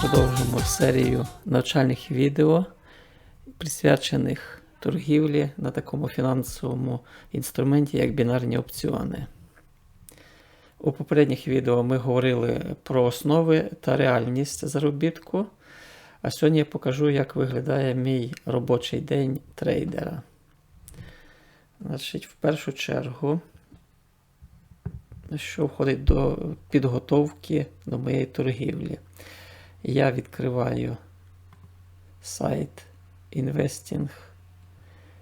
Продовжимо серію навчальних відео, присвячених торгівлі на такому фінансовому інструменті, як бінарні опціони. У попередніх відео ми говорили про основи та реальність заробітку. А сьогодні я покажу, як виглядає мій робочий день трейдера. Значить, в першу чергу, що входить до підготовки до моєї торгівлі. Я відкриваю сайт Investing,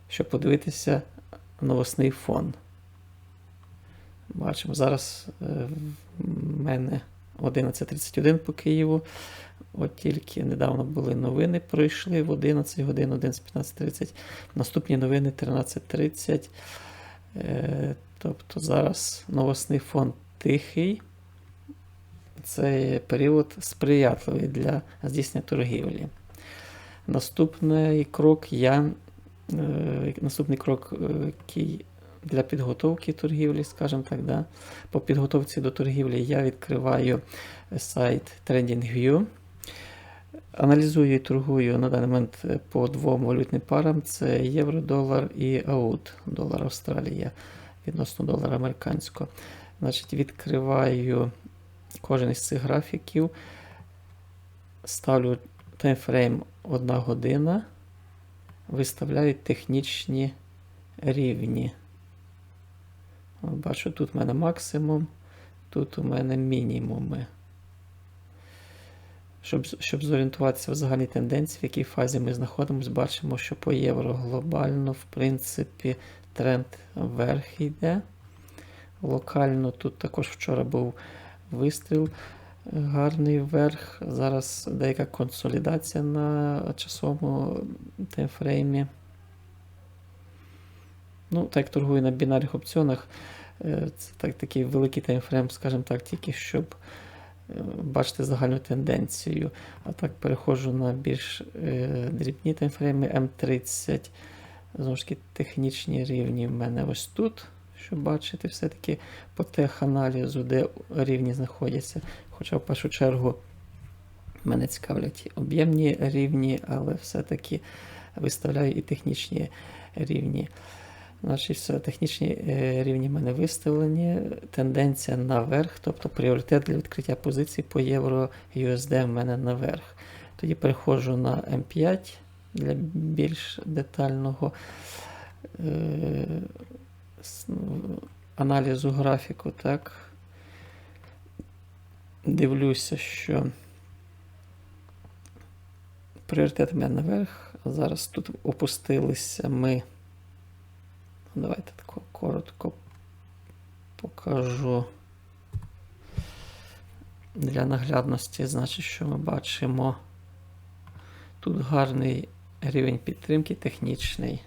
щоб подивитися новосний фон. Бачимо, зараз е, в мене 11.31 по Києву. От тільки недавно були новини, пройшли в 11 годин, 11.15.30. Наступні новини 13.30. Е, Тобто зараз новосний фон тихий. Це період сприятливий для здійснення торгівлі. Наступний крок я, е, наступний крок, е, який для підготовки торгівлі, скажімо так, да, по підготовці до торгівлі я відкриваю сайт TradingView. Аналізую і торгую на даний момент по двом валютним парам: це євро, долар і аут, долар Австралія відносно долара американського. Значить, відкриваю кожен із цих графіків, ставлю таймфрейм 1 година, виставляю технічні рівні. Бачу, тут у мене максимум, тут у мене мінімуми. Щоб щоб зорієнтуватися в загальній тенденції, в якій фазі ми знаходимося, бачимо, що по євро глобально, в принципі, тренд вверх йде. Локально тут також вчора був вистріл гарний вверх. Зараз деяка консолідація на часовому таймфреймі. Ну, так торгую на бінарних опціонах, е, це так, такий великий таймфрейм, скажімо так, тільки щоб е, бачити загальну тенденцію. А так переходжу на більш е, дрібні таймфрейми М30. Знову ж таки, технічні рівні в мене ось тут, щоб бачити все-таки по теханалізу, де рівні знаходяться. Хоча в першу чергу мене цікавлять об'ємні рівні, але все-таки виставляю і технічні рівні. Значить, все, Технічні е, рівні в мене виставлені. Тенденція наверх, тобто пріоритет для відкриття позицій по євро USD в мене наверх. Тоді переходжу на М5 для більш детального е, аналізу графіку. так. Дивлюся, що пріоритет мене наверх. Зараз тут опустилися ми. Давайте тако коротко покажу. Для наглядності, значить, що ми бачимо. Тут гарний рівень підтримки технічний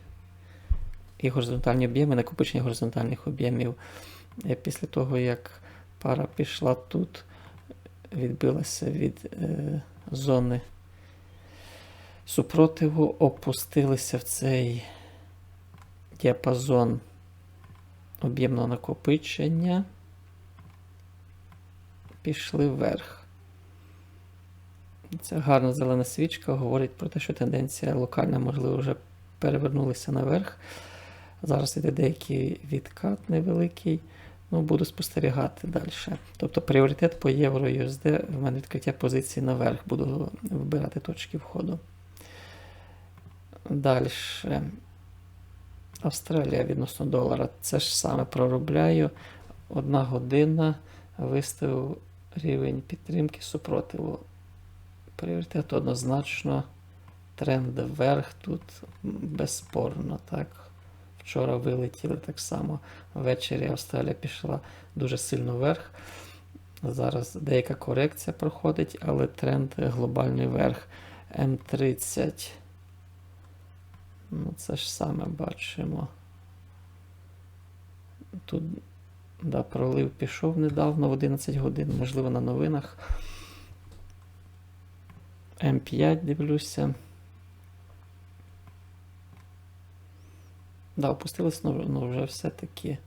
і горизонтальні об'єми, накопичення горизонтальних об'ємів. Е, після того, як пара пішла тут, відбилася від е, зони супротиву, опустилися в цей діапазон об'ємного накопичення, пішли вверх. Ця гарна зелена свічка говорить про те, що тенденція локальна, можливо, вже перевернулася наверх. Зараз йде деякий відкат невеликий. Ну, буду спостерігати далі. Тобто пріоритет по євро USD в мене відкриття позиції наверх, буду вибирати точки входу. Далі. Австралія відносно долара. Це ж саме проробляю. Одна година виставив рівень підтримки супротиву пріоритет однозначно. Тренд вверх тут безспорно. так. Вчора вилетіли так само. Ввечері Австралія пішла дуже сильно вверх. Зараз деяка корекція проходить, але тренд глобальний вверх. М30. Ну, Це ж саме бачимо. Тут да, пролив пішов недавно в 11 годин, можливо, на новинах. М5 дивлюся. Да, опустились, ну, вже все-таки.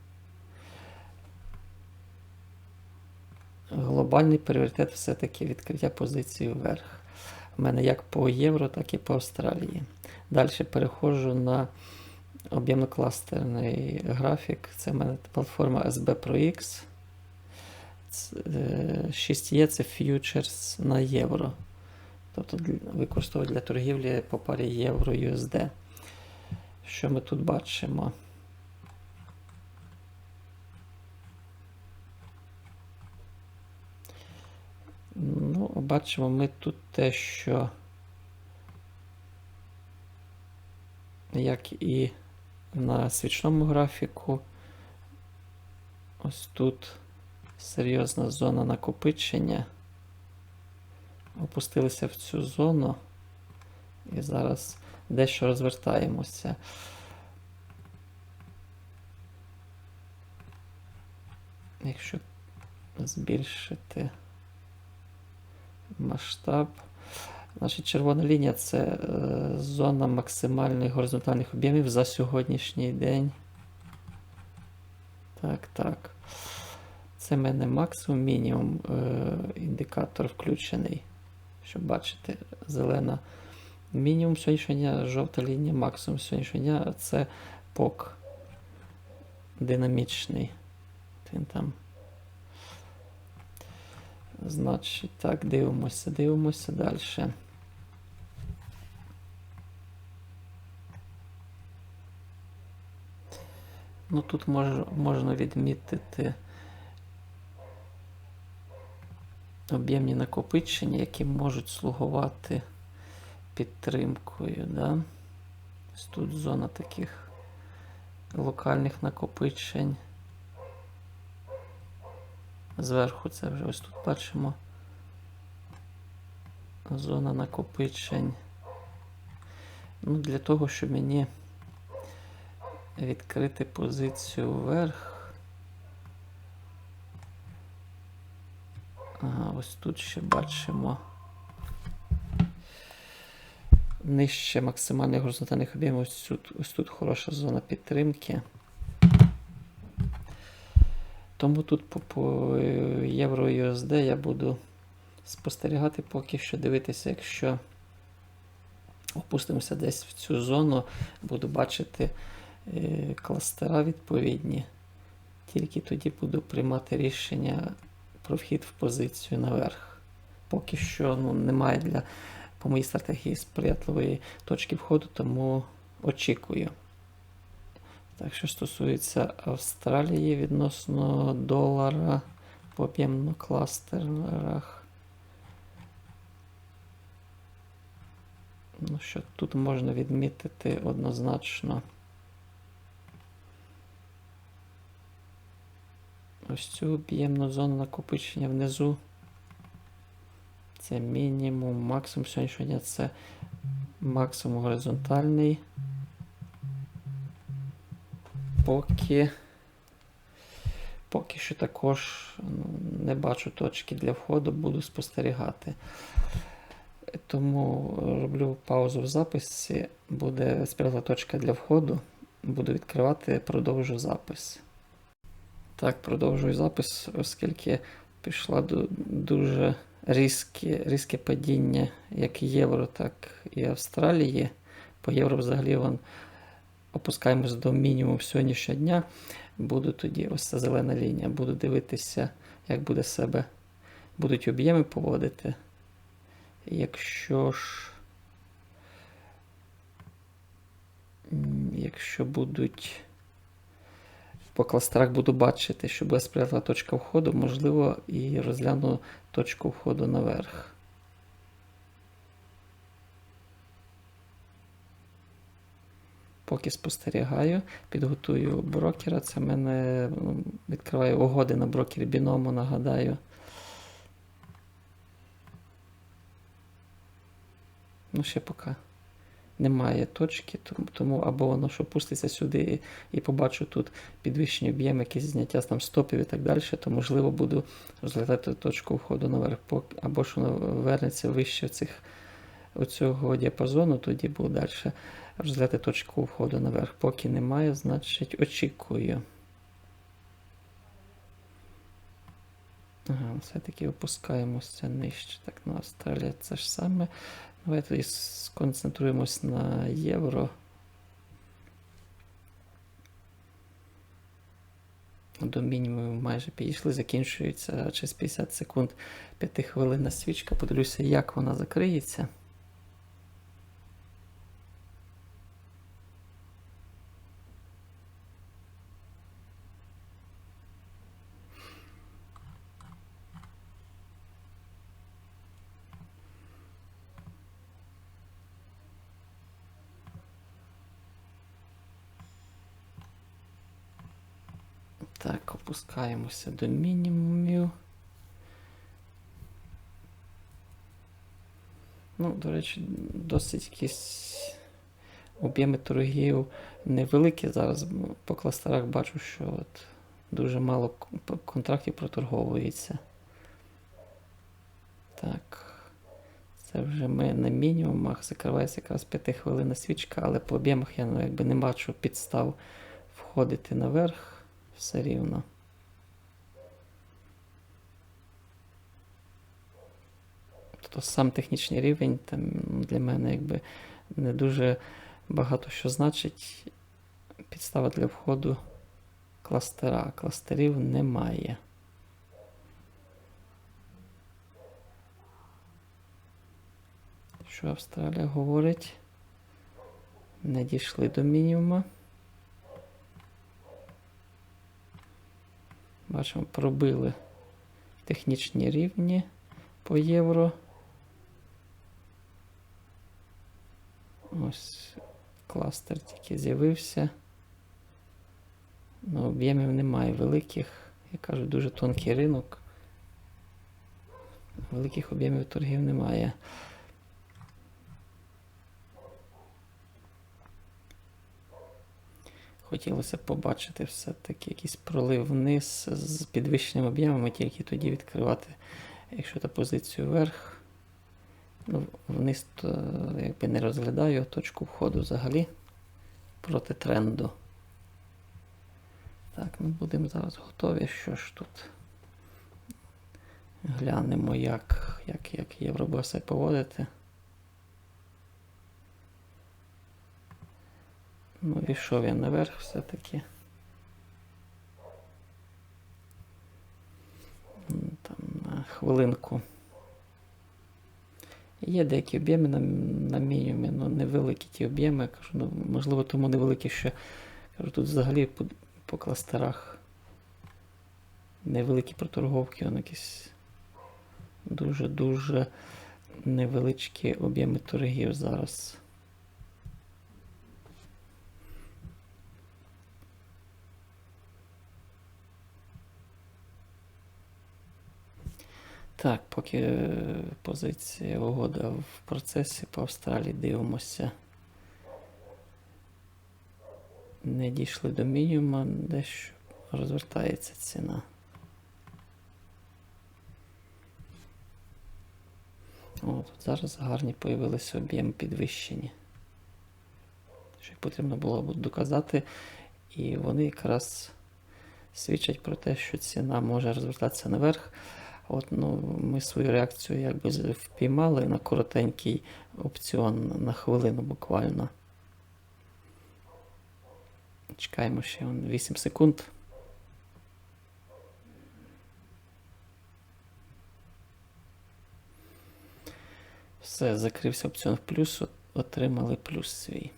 глобальний пріоритет все-таки відкриття позиції вверх. У мене як по євро, так і по Австралії. Далі переходжу на об'ємно-кластерний графік. Це в мене платформа SB Pro X. 6E це фьючерс на євро. Тобто використовують для торгівлі по парі євро-USD. Що ми тут бачимо? Ну, бачимо ми тут те, що як і на свічному графіку, ось тут серйозна зона накопичення. Опустилися в цю зону і зараз дещо розвертаємося. Якщо збільшити масштаб, значить червона лінія це е, зона максимальних горизонтальних об'ємів за сьогоднішній день. Так, так. Це в мене максимум, мінімум е, індикатор включений. Щоб бачити, зелена мінімум дня, жовта лінія, максимум дня це пок динамічний. Він там. Значить, так, дивимося, дивимося далі. Ну, тут мож, можна відмітити об'ємні накопичення, які можуть слугувати підтримкою. Да? Ось тут зона таких локальних накопичень. Зверху це вже ось тут бачимо зона накопичень. Ну, Для того, щоб мені відкрити позицію вверх. Ага, ось тут ще бачимо нижче максимальних горизонтальних об'ємів. Ось тут, ось тут хороша зона підтримки. Тому тут по, по євро USD я буду спостерігати поки що дивитися, якщо опустимося десь в цю зону, буду бачити е, кластера відповідні. Тільки тоді буду приймати рішення про вхід в позицію наверх. Поки що ну, немає для по моїй стратегії сприятливої точки входу, тому очікую. Так, що стосується Австралії відносно долара по об'ємно кластерах. Ну що тут можна відмітити однозначно ось цю об'ємну зону накопичення внизу. Це мінімум, максимум сьогоднішнього дня це максимум горизонтальний. Поки поки що також ну, не бачу точки для входу, буду спостерігати. Тому роблю паузу в записі, буде спрятана точка для входу. Буду відкривати, продовжу запис. Так, продовжую запис, оскільки пішла дуже різке, різке падіння як євро, так і Австралії. По євро взагалі вон опускаємось до мінімуму сьогоднішнього дня. Буду тоді ось ця зелена лінія. Буду дивитися, як буде себе, будуть об'єми поводити. Якщо ж, якщо будуть по кластерах буду бачити, що буде сприятлива точка входу, можливо, і розгляну точку входу наверх. Поки спостерігаю, підготую брокера. Це мене ну, відкриваю угоди на брокері біному, нагадаю. Ну, ще поки немає точки, тому або воно що пуститься сюди і побачу тут підвищені об'єми, якісь зняття там стопів і так далі, то можливо буду розглядати точку входу наверх, або що воно вернеться вище цих оцього діапазону, тоді буду далі розглядати точку входу наверх. Поки немає, значить очікую. Ага, все-таки опускаємося нижче. Так, на Австралія це ж саме. Давайте сконцентруємось на євро. До мінімуму майже підійшли, закінчується через 50 секунд 5 хвилинна свічка. Подивлюся, як вона закриється. Так, опускаємося до мінімумів. Ну, до речі, досить якісь об'єми торгів невеликі. Зараз по кластерах бачу, що от дуже мало контрактів проторговується. Так. Це вже ми на мінімумах. Закривається якраз 5 хвилина свічка, але по об'ємах я ну, якби не бачу підстав входити наверх все рівно. Тобто сам технічний рівень там для мене якби не дуже багато що значить. Підстава для входу кластера. Кластерів немає. Що Австралія говорить? Не дійшли до мінімума. Бачимо, пробили технічні рівні по євро. Ось кластер тільки з'явився. Ну, об'ємів немає великих. Я кажу, дуже тонкий ринок. Великих об'ємів торгів немає. Хотілося побачити все-таки якийсь пролив вниз з підвищеними об'ємами, тільки тоді відкривати, якщо та позицію вверх. Ну, вниз то якби не розглядаю точку входу взагалі проти тренду. Так, ми будемо зараз готові. Що ж тут? Глянемо, як, як, як євро поводити. Ну, пішов я наверх все-таки. Там на хвилинку. Є деякі об'єми на, на мінімумі, ну невеликі ті об'єми. Я Кажу, ну, можливо, тому невеликі, що кажу, тут взагалі по, по кластерах невеликі проторговки, вони якісь дуже-дуже невеличкі об'єми торгів зараз. Так, поки е, позиція угода в процесі по Австралії дивимося. Не дійшли до мінімума, дещо розвертається ціна. О, тут зараз гарні появилися об'єм підвищені. Що їх потрібно було б доказати, і вони якраз свідчать про те, що ціна може розвертатися наверх. От, ну, ми свою реакцію якби впіймали на коротенький опціон на хвилину буквально. Чекаємо ще 8 секунд. Все, закрився опціон в плюс, отримали плюс свій.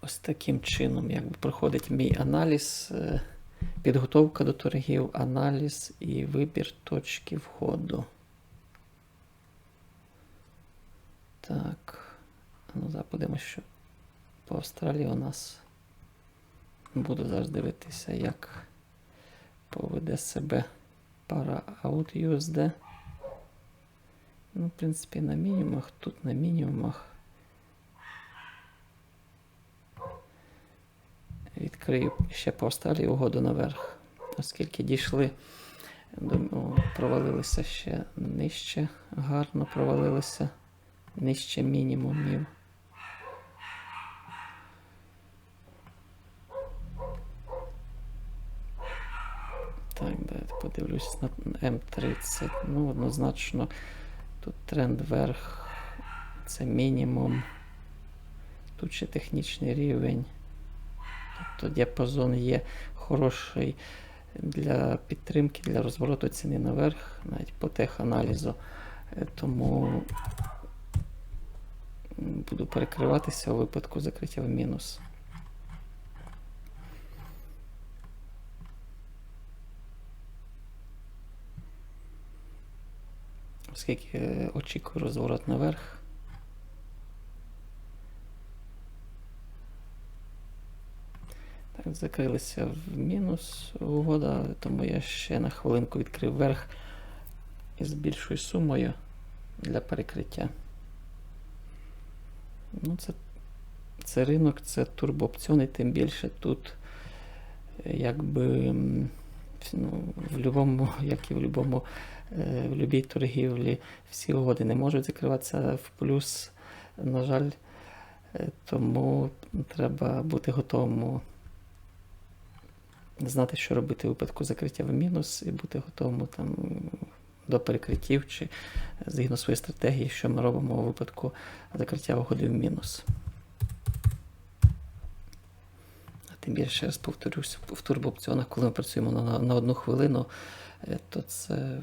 Ось таким чином, якби проходить мій аналіз. Підготовка до торгів, аналіз і вибір точки входу. Так. Ну, зараз подивимось, що по Австралії у нас буду зараз дивитися, як поведе себе пара Out USD. Ну, в принципі, на мінімумах, тут на мінімумах. Відкрию ще по угоду наверх, оскільки дійшли, думаю, провалилися ще нижче, гарно провалилися, нижче мінімумів. Так, давайте подивлюсь на М30. Ну, однозначно, тут тренд вверх. Це мінімум. Тут ще технічний рівень. Тобто діапазон є хороший для підтримки, для розвороту ціни наверх, навіть по теханалізу. Е, Тому буду перекриватися у випадку закриття в мінус. Оскільки е, очікую розворот наверх. Закрилися в мінус угода, тому я ще на хвилинку відкрив вверх із більшою сумою для перекриття. Ну, це, це ринок, це турбоопціони, тим більше тут е, якби ну, в будь-якому, як і в будь-якому, в будь-якій торгівлі всі угоди не можуть закриватися в плюс, на жаль, Е, тому треба бути готовим знати, що робити у випадку закриття в мінус, і бути готовим там до перекриттів чи згідно своєї стратегії, що ми робимо у випадку закриття угоди в мінус. А Тим більше, раз повторюсь, в турбоопціонах, коли ми працюємо на, на одну хвилину, е, то це,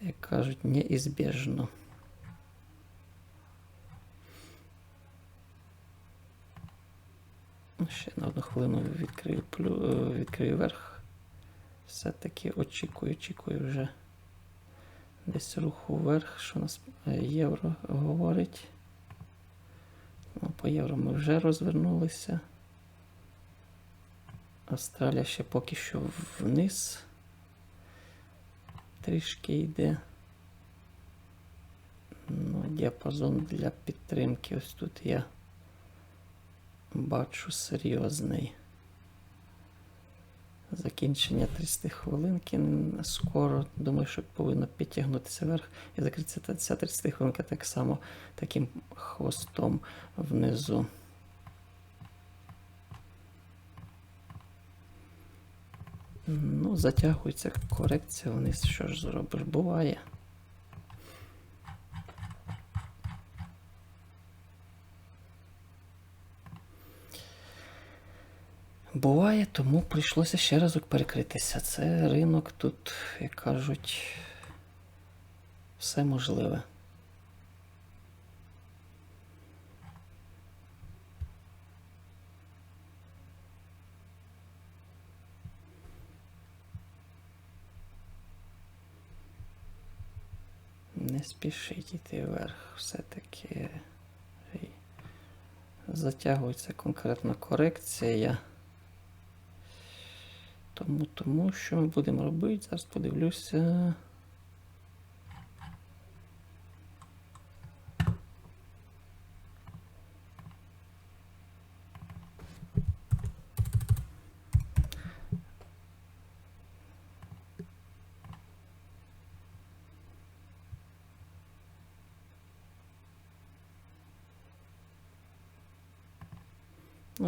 як кажуть, неізбіжно. Ще на одну хвилину відкрию, плю, е, відкрию верх. Все-таки очікую, очікую вже десь руху вверх, що у нас е, євро говорить. Ну, по євро ми вже розвернулися. Австралія ще поки що вниз. Трішки йде. Ну, діапазон для підтримки. Ось тут я бачу серйозний. Закінчення 30 хвилинки скоро. Думаю, що повинно підтягнутися вверх і закритися ця 30 хвилинка так само таким хвостом внизу. Ну, затягується корекція вниз. Що ж зробиш? Буває. Буває, тому прийшлося ще разок перекритися. Це ринок тут, як кажуть, все можливе. Не спішіть йти вверх, все-таки затягується конкретна корекція. Тому, тому що ми будемо робити? Зараз подивлюся.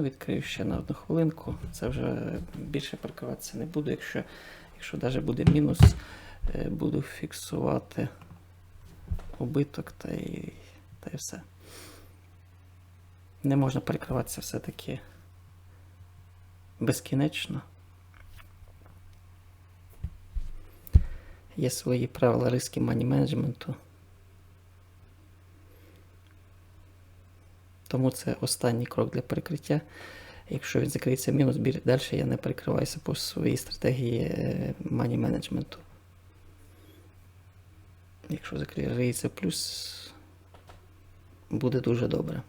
Відкрию ще на одну хвилинку. Це вже більше паркуватися не буду. Якщо якщо навіть буде мінус, е, буду фіксувати убиток та і, та і все. Не можна перекриватися все-таки безкінечно. Є свої правила риски мані менеджменту. Тому це останній крок для перекриття. Якщо він закриється мінус, далі я не перекриваюся по своїй стратегії мані менеджменту. Якщо закриється плюс, буде дуже добре.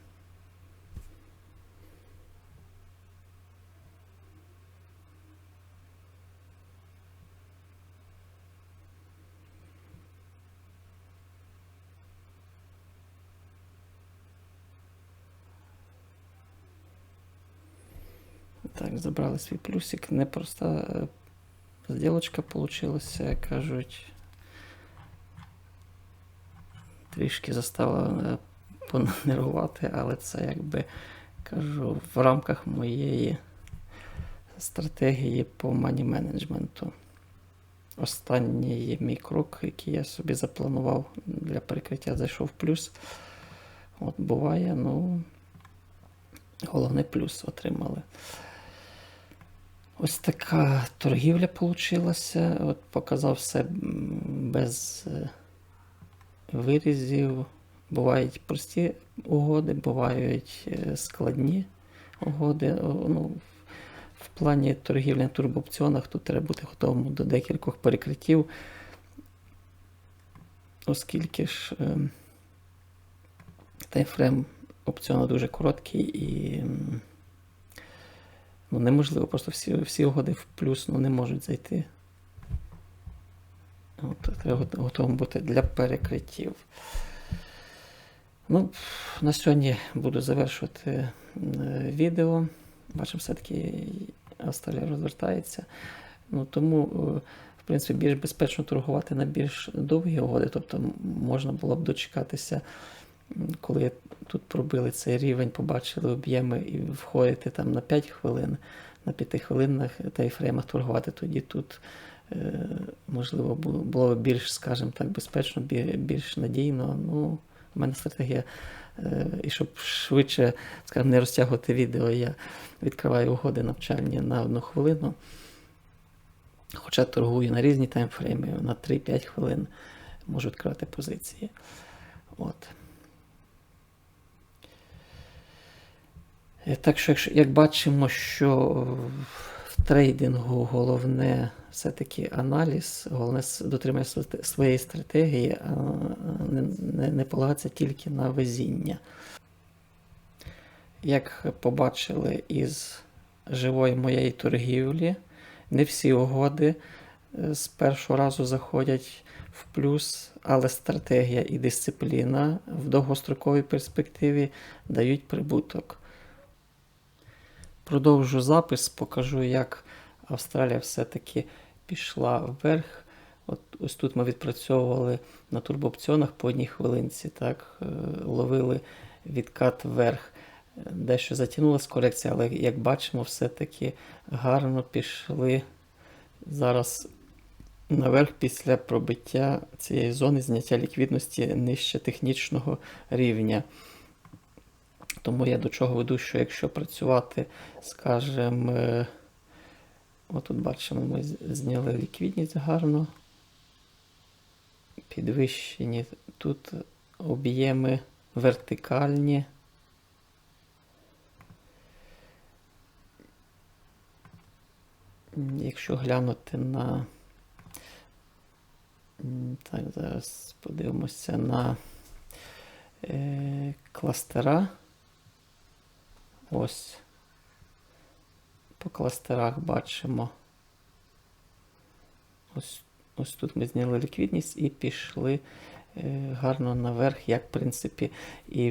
Так, забрали свій плюсик. Непроста е, зділочка получилася, кажуть. Трішки заставила е, понервувати, але це якби кажу в рамках моєї стратегії по мані менеджменту. Останній мій крок, який я собі запланував для перекриття, зайшов в плюс. От буває, ну, головне плюс отримали. Ось така торгівля вийшла. От показав все без е, вирізів. Бувають прості угоди, бувають е, складні угоди. Ну, в плані торгівлі на турбоопціонах тут треба бути готовим до декількох перекриттів, оскільки ж е, таймфрейм опціону дуже короткий і ну, неможливо, просто всі, всі угоди в плюс ну, не можуть зайти. От, треба гот- готовим бути для перекриттів. Ну, на сьогодні буду завершувати е, відео. Бачимо, все-таки Австралія розвертається. Ну, тому, е, в принципі, більш безпечно торгувати на більш довгі угоди. Тобто можна було б дочекатися, коли тут пробили цей рівень, побачили об'єми і входити там на 5 хвилин, на 5 хвилинах тайфреймах торгувати. Тоді тут, е, можливо, було, б більш, скажімо так, безпечно, більш надійно. Ну, у мене стратегія, е, і щоб швидше, скажімо, не розтягувати відео, я відкриваю угоди навчальні на одну хвилину. Хоча торгую на різні таймфрейми, на 3-5 хвилин можу відкривати позиції. От. Так що, як бачимо, що в трейдингу головне все-таки аналіз, головне дотримання своєї стратегії, а не, не, не полагатися тільки на везіння. Як побачили із живої моєї торгівлі, не всі угоди е, з першого разу заходять в плюс, але стратегія і дисципліна в довгостроковій перспективі дають прибуток. Продовжу запис, покажу, як Австралія все-таки пішла вверх. От ось тут ми відпрацьовували на турбоопціонах по одній хвилинці, так, е, ловили відкат вверх. Дещо затягнулася корекція, але як бачимо, все-таки гарно пішли зараз наверх після пробиття цієї зони зняття ліквідності нижче технічного рівня. Тому я до чого веду, що якщо працювати, скажімо, отут бачимо, ми зняли ліквідність гарно. Підвищені тут об'єми вертикальні. Якщо глянути на. Так, зараз подивимося на е, кластера. Ось. По кластерах бачимо. Ось, ось тут ми зняли ліквідність і пішли е, гарно наверх, як в принципі і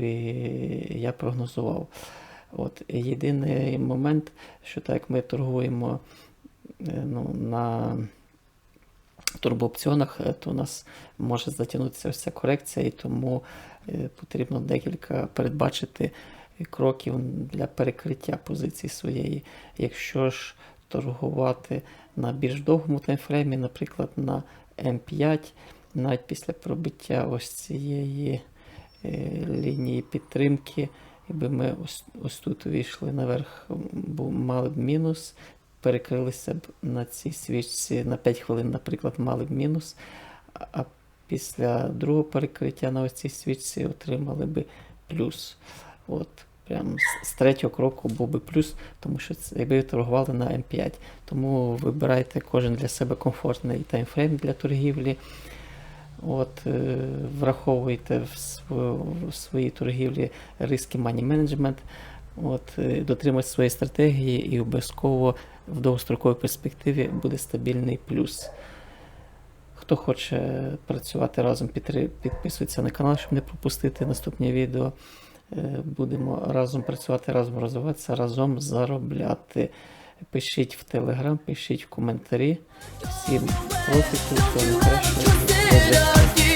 я прогнозував. От, єдиний момент, що так як ми торгуємо е, ну, на турбоопціонах, е, то у нас може затягнутися ось ця корекція, і тому е, потрібно декілька передбачити кроків для перекриття позиції своєї. Якщо ж торгувати на більш довгому таймфреймі, наприклад, на М5, навіть після пробиття ось цієї е, лінії підтримки, якби ми ось, ось тут вийшли наверх, бу- мали б мінус, перекрилися б на цій свічці на 5 хвилин, наприклад, мали б мінус, а- після другого перекриття на ось цій свічці отримали би плюс. От, прям з- з третього кроку був би плюс, тому що це, якби торгували на М5. Тому вибирайте кожен для себе комфортний таймфрейм для торгівлі. От, е, враховуйте в, в своїй торгівлі риски money management, от, е, дотримуйтесь своєї стратегії і обов'язково в довгостроковій перспективі буде стабільний плюс. Хто хоче працювати разом, підписуйтесь на канал, щоб не пропустити наступні відео. Е, Будемо разом працювати, разом розвиватися, разом заробляти. Пишіть в Телеграм, пишіть в коментарі. Всім профіту, всього зустрічі.